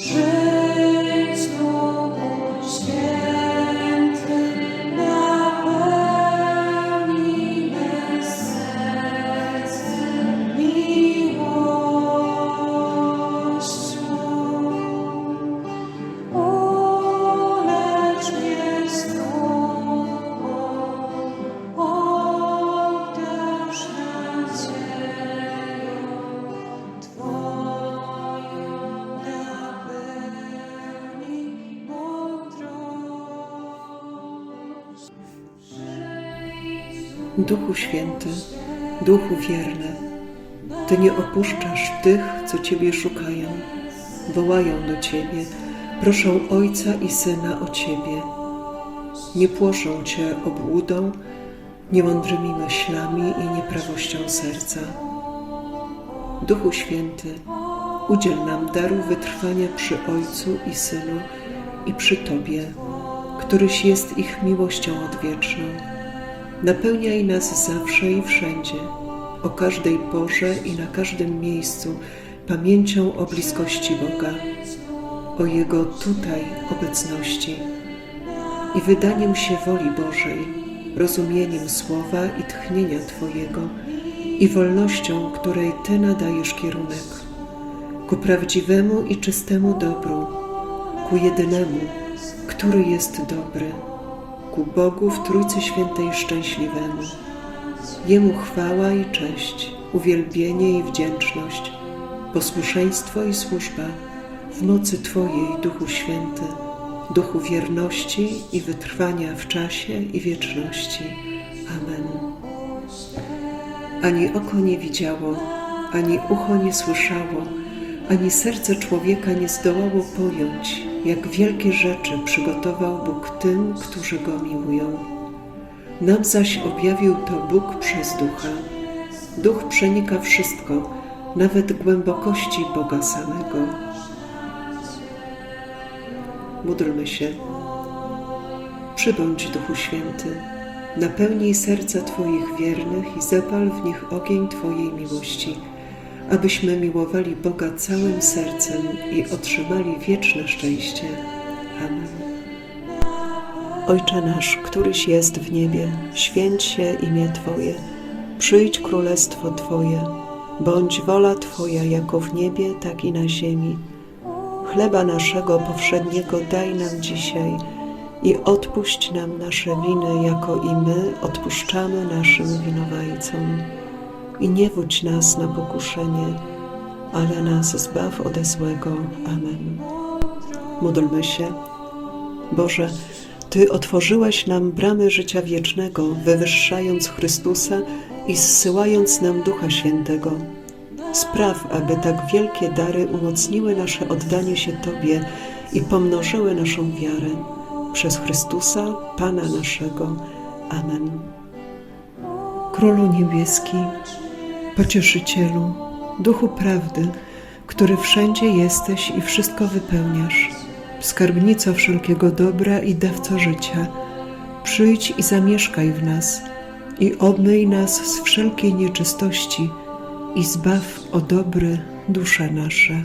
Przyjdź Duchu Święty, Duchu wierny, Ty nie opuszczasz tych, co Ciebie szukają, wołają do Ciebie, proszą Ojca i Syna o Ciebie. Nie płoszą Cię obłudą, niemądrymi myślami i nieprawością serca. Duchu Święty, udziel nam daru wytrwania przy Ojcu i Synu i przy Tobie, któryś jest ich miłością odwieczną. Napełniaj nas zawsze i wszędzie, o każdej porze i na każdym miejscu, pamięcią o bliskości Boga, o Jego tutaj obecności i wydaniem się woli Bożej, rozumieniem słowa i tchnienia Twojego i wolnością, której Ty nadajesz kierunek, ku prawdziwemu i czystemu dobru, ku jedynemu, który jest dobry ku Bogu w Trójcy Świętej Szczęśliwemu. Jemu chwała i cześć, uwielbienie i wdzięczność, posłuszeństwo i służba w mocy Twojej, Duchu Święty, Duchu wierności i wytrwania w czasie i wieczności. Amen. Ani oko nie widziało, ani ucho nie słyszało, ani serce człowieka nie zdołało pojąć, jak wielkie rzeczy przygotował Bóg tym, którzy Go miłują. Nam zaś objawił to Bóg przez Ducha. Duch przenika wszystko, nawet głębokości Boga samego. Módlmy się. Przybądź, Duchu Święty, napełnij serca Twoich wiernych i zapal w nich ogień Twojej miłości, abyśmy miłowali Boga całym sercem i otrzymali wieczne szczęście. Amen. Ojcze nasz, któryś jest w niebie, święć się imię Twoje, przyjdź królestwo Twoje, bądź wola Twoja jako w niebie, tak i na ziemi. Chleba naszego powszedniego daj nam dzisiaj i odpuść nam nasze winy, jako i my odpuszczamy naszym winowajcom. I nie wódź nas na pokuszenie, ale nas zbaw ode złego. Amen. Módlmy się. Boże, Ty otworzyłeś nam bramy życia wiecznego, wywyższając Chrystusa i zsyłając nam Ducha Świętego. Spraw, aby tak wielkie dary umocniły nasze oddanie się Tobie i pomnożyły naszą wiarę. Przez Chrystusa, Pana naszego. Amen. Królu Niebieski, Pocieszycielu, Duchu Prawdy, który wszędzie jesteś i wszystko wypełniasz, skarbnico wszelkiego dobra i dawco życia, przyjdź i zamieszkaj w nas i obmyj nas z wszelkiej nieczystości i zbaw o dobry dusze nasze.